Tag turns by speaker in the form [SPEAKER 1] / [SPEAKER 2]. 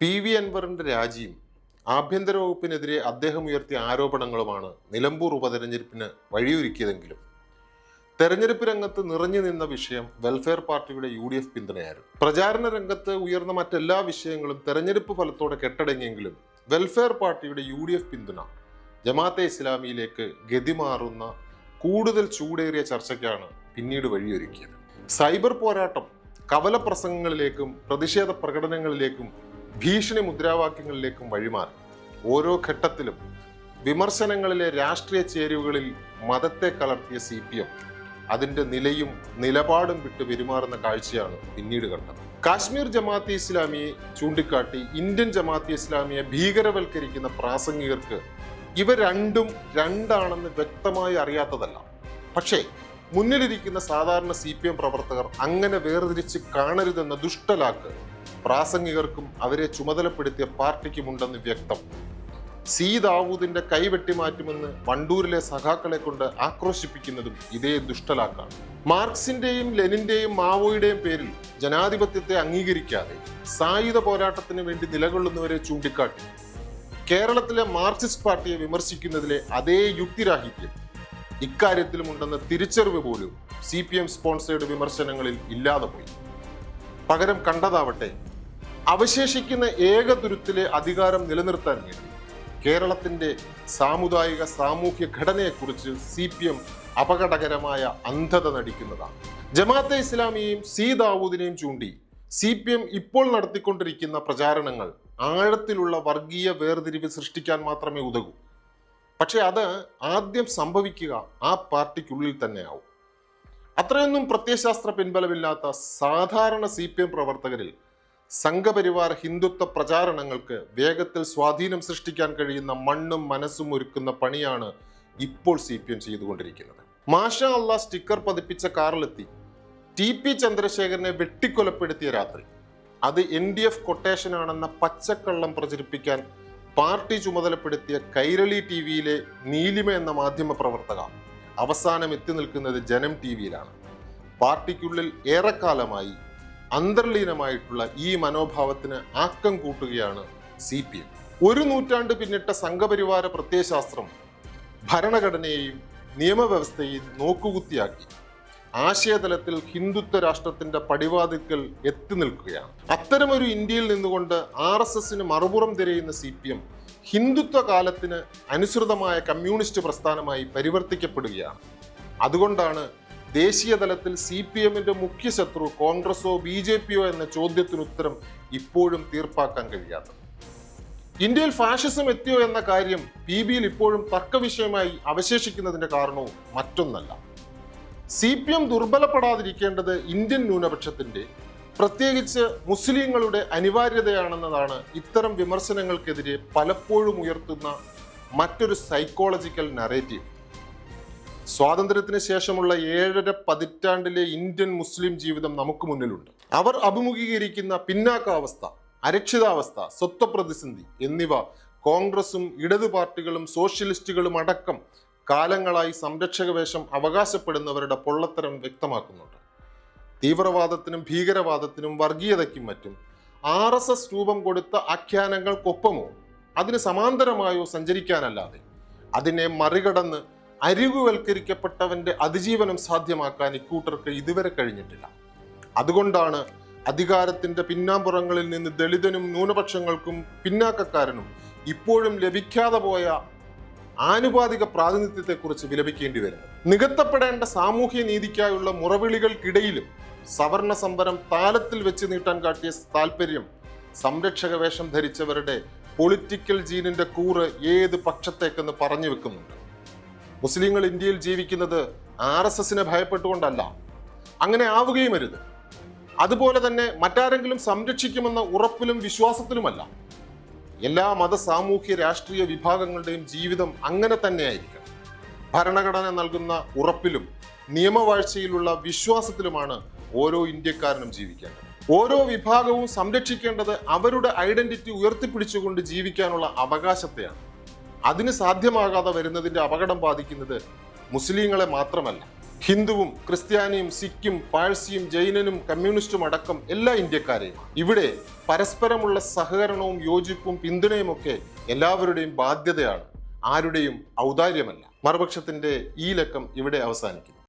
[SPEAKER 1] P V അൻവറിന്റെ രാജിയും ആഭ്യന്തര വകുപ്പിനെതിരെ അദ്ദേഹം ഉയർത്തിയ ആരോപണങ്ങളുമാണ് നിലമ്പൂർ ഉപതെരഞ്ഞെടുപ്പിന് വഴിയൊരുക്കിയതെങ്കിലും. തെരഞ്ഞെടുപ്പ് രംഗത്ത് നിറഞ്ഞു നിന്ന വിഷയം വെൽഫെയർ പാർട്ടിയുടെ യു ഡി എഫ് പിന്തുണയായിരുന്നു. പ്രചാരണ രംഗത്ത് ഉയർന്ന മറ്റെല്ലാ വിഷയങ്ങളും തെരഞ്ഞെടുപ്പ് ഫലത്തോടെ കെട്ടടങ്ങിയെങ്കിലും വെൽഫെയർ പാർട്ടിയുടെ യു ഡി എഫ് പിന്തുണ ജമാഅത്തെ ഇസ്ലാമിയിലേക്ക് ഗതിമാറുന്ന കൂടുതൽ ചൂടേറിയ ചർച്ചയ്ക്കാണ് പിന്നീട് വഴിയൊരുക്കിയത്. സൈബർ പോരാട്ടം കവല പ്രസംഗങ്ങളിലേക്കും പ്രതിഷേധ പ്രകടനങ്ങളിലേക്കും ഭീഷണി മുദ്രാവാക്യങ്ങളിലേക്കും വഴിമാറി. ഓരോ ഘട്ടത്തിലും വിമർശനങ്ങളിലെ രാഷ്ട്രീയ ചേരുവകളിൽ മതത്തെ കലർത്തിയ സി പി എം അതിന്റെ നിലയും നിലപാടും വിട്ട് പെരുമാറുന്ന കാഴ്ചയാണ് പിന്നീട് കണ്ടത്. കാശ്മീർ ജമാഅത്തെ ഇസ്ലാമിയെ ചൂണ്ടിക്കാട്ടി ഇന്ത്യൻ ജമാഅത്തെ ഇസ്ലാമിയെ ഭീകരവൽക്കരിക്കുന്ന പ്രാസംഗികർക്ക് ഇവ രണ്ടും രണ്ടാണെന്ന് വ്യക്തമായി അറിയാത്തതല്ല. പക്ഷേ മുന്നിലിരിക്കുന്ന സാധാരണ സി പി എം പ്രവർത്തകർ അങ്ങനെ വേർതിരിച്ച് കാണരുതെന്ന ദുഷ്ടലാക്ക് പ്രാസംഗികർക്കും അവരെ ചുമതലപ്പെടുത്തിയ പാർട്ടിക്കുമുണ്ടെന്ന് വ്യക്തം. സി ദാവൂദിന്റെ കൈ വെട്ടിമാറ്റുമെന്ന് വണ്ടൂരിലെ സഖാക്കളെ കൊണ്ട് ആക്രോശിപ്പിക്കുന്നതും ഇതേ ദുഷ്ടലാക്കാണ്. മാർക്സിന്റെയും ലെനിന്റെയും മാവോയുടെയും പേരിൽ ജനാധിപത്യത്തെ അംഗീകരിക്കാതെ സായുധ പോരാട്ടത്തിന് വേണ്ടി നിലകൊള്ളുന്നവരെ ചൂണ്ടിക്കാട്ടി. കേരളത്തിലെ മാർക്സിസ്റ്റ് പാർട്ടിയെ വിമർശിക്കുന്നതിലെ അതേ യുക്തിരാഹിത്യം ഇക്കാര്യത്തിലും ഉണ്ടെന്ന തിരിച്ചറിവ് പോലും സി പി എം സ്പോൺസേഡ് വിമർശനങ്ങളിൽ ഇല്ലാതെ പോയി. പകരം കണ്ടതാവട്ടെ അവശേഷിക്കുന്ന ഏക അധികാരം നിലനിർത്താൻ വേണ്ടി കേരളത്തിന്റെ സാമുദായിക സാമൂഹ്യ ഘടനയെക്കുറിച്ച് സി പി എം അപകടകരമായ അന്ധത നടിക്കുന്നതാണ്. ജമാഅത്തെ ഇസ്ലാമിയെയും സി ദാവൂദിനെയും ചൂണ്ടി സി പി എം ഇപ്പോൾ നടത്തിക്കൊണ്ടിരിക്കുന്ന പ്രചാരണങ്ങൾ ആഴത്തിലുള്ള വർഗീയ വേർതിരിവ് സൃഷ്ടിക്കാൻ മാത്രമേ ഉതകൂ. പക്ഷെ അത് ആദ്യം സംഭവിക്കുക ആ പാർട്ടിക്കുള്ളിൽ തന്നെയാവും. അത്രയൊന്നും പ്രത്യയശാസ്ത്ര പിൻബലമില്ലാത്ത സാധാരണ സി പി എം പ്രവർത്തകരിൽ സംഘപരിവാർ ഹിന്ദുത്വ പ്രചാരണങ്ങൾക്ക് വേഗത്തിൽ സ്വാധീനം സൃഷ്ടിക്കാൻ കഴിയുന്ന മണ്ണും മനസ്സും ഒരുക്കുന്ന പണിയാണ് ഇപ്പോൾ സി പി എം ചെയ്തുകൊണ്ടിരിക്കുന്നത്. മാഷ അള്ള സ്റ്റിക്കർ പതിപ്പിച്ച കാറിലെത്തി. ടി പി ചന്ദ്രശേഖരനെ വെട്ടിക്കൊലപ്പെടുത്തിയ രാത്രി. അത് എൻ ഡി എഫ് കൊട്ടേഷൻ ആണെന്ന പച്ചക്കള്ളം പ്രചരിപ്പിക്കാൻ പാർട്ടി ചുമതലപ്പെടുത്തിയ കൈരളി ടി വിയിലെ നീലിമ എന്ന മാധ്യമ പ്രവർത്തക അവസാനം എത്തി നിൽക്കുന്നത് ജനം ടി വിയിലാണ് പാർട്ടിക്കുള്ളിൽ ഏറെക്കാലമായി അന്തർലീനമായിട്ടുള്ള ഈ മനോഭാവത്തിന് ആക്കം കൂട്ടുകയാണ് സി പി എം. ഒരു നൂറ്റാണ്ട് പിന്നിട്ട സംഘപരിവാര പ്രത്യയശാസ്ത്രം ഭരണഘടനയെയും നിയമവ്യവസ്ഥയെയും നോക്കുകുത്തിയാക്കി. ആശയതലത്തിൽ ഹിന്ദുത്വ രാഷ്ട്രത്തിന്റെ പടിവാതിക്കൽ എത്തി നിൽക്കുകയാണ്. അത്തരമൊരു ഇന്ത്യയിൽ നിന്നുകൊണ്ട് ആർ എസ് എസിന് മറുപുറം തിരയുന്ന സി പി എം ഹിന്ദുത്വ കാലത്തിന് അനുസൃതമായ കമ്മ്യൂണിസ്റ്റ് പ്രസ്ഥാനമായി പരിവർത്തിക്കപ്പെടുകയാണ്. അതുകൊണ്ടാണ് ദേശീയ തലത്തിൽ സി പി എമ്മിന്റെ മുഖ്യ ശത്രു കോൺഗ്രസോ ബി ജെ പിയോ എന്ന ചോദ്യത്തിന് ഉത്തരം ഇപ്പോഴും തീർപ്പാക്കാൻ കഴിയാത്തത്. ഇന്ത്യയിൽ ഫാഷിസം എത്തിയോ എന്ന കാര്യം പി ബിയിൽ ഇപ്പോഴും തർക്കവിഷയമായി അവശേഷിക്കുന്നതിന്റെ കാരണവും മറ്റൊന്നല്ല. സി പി എം ദുർബലപ്പെടാതിരിക്കേണ്ടത് ഇന്ത്യൻ ന്യൂനപക്ഷത്തിന്റെ പ്രത്യേകിച്ച് മുസ്ലിങ്ങളുടെ അനിവാര്യതയാണെന്നതാണ് ഇത്തരം വിമർശനങ്ങൾക്കെതിരെ പലപ്പോഴും ഉയർത്തുന്ന മറ്റൊരു സൈക്കോളജിക്കൽ നറേറ്റീവ് സ്വാതന്ത്ര്യത്തിന് ശേഷമുള്ള ഏഴര പതിറ്റാണ്ടിലെ ഇന്ത്യൻ മുസ്ലിം ജീവിതം നമുക്ക് മുന്നിലുണ്ട്. അവർ അഭിമുഖീകരിക്കുന്ന പിന്നാക്കാവസ്ഥ അരക്ഷിതാവസ്ഥ സ്വത്വപ്രതിസന്ധി എന്നിവ കോൺഗ്രസും ഇടതു പാർട്ടികളും സോഷ്യലിസ്റ്റുകളും അടക്കം കാലങ്ങളായി സംരക്ഷക വേഷം അവകാശപ്പെടുന്നവരുടെ പൊള്ളത്തരം വ്യക്തമാക്കുന്നുണ്ട്. തീവ്രവാദത്തിനും ഭീകരവാദത്തിനും വർഗീയതയ്ക്കും മറ്റും ആർ എസ് എസ് രൂപം കൊടുത്ത ആഖ്യാനങ്ങൾക്കൊപ്പമോ അതിന് സമാന്തരമായോ സഞ്ചരിക്കാനല്ലാതെ അതിനെ മറികടന്ന് അരികുവൽക്കരിക്കപ്പെട്ടവന്റെ അതിജീവനം സാധ്യമാക്കാൻ ഇക്കൂട്ടർക്ക് ഇതുവരെ കഴിഞ്ഞിട്ടില്ല. അതുകൊണ്ടാണ് അധികാരത്തിന്റെ പിന്നാമ്പുറങ്ങളിൽ നിന്ന് ദളിതനും ന്യൂനപക്ഷങ്ങൾക്കും പിന്നാക്കക്കാരനും ഇപ്പോഴും ലഭിക്കാതെ പോയ ആനുപാതിക പ്രാതിനിധ്യത്തെക്കുറിച്ച് വിലപിക്കേണ്ടി വരുന്നത്. നികത്തപ്പെടേണ്ട സാമൂഹ്യ നീതിക്കായുള്ള മുറവിളികൾക്കിടയിലും സവർണ സമരം താലത്തിൽ വെച്ച് നീട്ടാൻ കാട്ടിയ താല്പര്യം സംരക്ഷക വേഷം ധരിച്ചവരുടെ പൊളിറ്റിക്കൽ ജീനിന്റെ കൂറ് ഏത് പക്ഷത്തേക്കെന്ന് പറഞ്ഞു വെക്കുന്നുണ്ട്. മുസ്ലിങ്ങൾ ഇന്ത്യയിൽ ജീവിക്കുന്നത് ആർ എസ് എസിനെ ഭയപ്പെട്ടുകൊണ്ടല്ല. അങ്ങനെ ആവുകയും അരുത്. അതുപോലെ തന്നെ മറ്റാരെങ്കിലും സംരക്ഷിക്കുമെന്ന ഉറപ്പിലും വിശ്വാസത്തിലുമല്ല. എല്ലാ മത സാമൂഹ്യ രാഷ്ട്രീയ വിഭാഗങ്ങളുടെയും ജീവിതം അങ്ങനെ തന്നെയായിരിക്കണം. ഭരണഘടന നൽകുന്ന ഉറപ്പിലും നിയമവാഴ്ചയിലുള്ള വിശ്വാസത്തിലുമാണ് ഓരോ ഇന്ത്യക്കാരനും ജീവിക്കേണ്ടത്. ഓരോ വിഭാഗവും സംരക്ഷിക്കേണ്ടത് അവരുടെ ഐഡന്റിറ്റി ഉയർത്തിപ്പിടിച്ചുകൊണ്ട് ജീവിക്കാനുള്ള അവകാശത്തെയാണ്. അതിന് സാധ്യമാകാതെ വരുന്നതിന്റെ അപകടം ബാധിക്കുന്നത് മുസ്ലിങ്ങളെ മാത്രമല്ല. ഹിന്ദുവും ക്രിസ്ത്യാനിയും സിഖും പാഴ്സിയും ജൈനനും കമ്മ്യൂണിസ്റ്റും അടക്കം എല്ലാ ഇന്ത്യക്കാരെയും ഇവിടെ പരസ്പരമുള്ള സഹകരണവും യോജിപ്പും പിന്തുണയുമൊക്കെ എല്ലാവരുടെയും ബാധ്യതയാണ്. ആരുടെയും ഔദാര്യമല്ല. മറുപക്ഷത്തിന്റെ ഈ ലക്കം ഇവിടെ അവസാനിക്കുന്നു.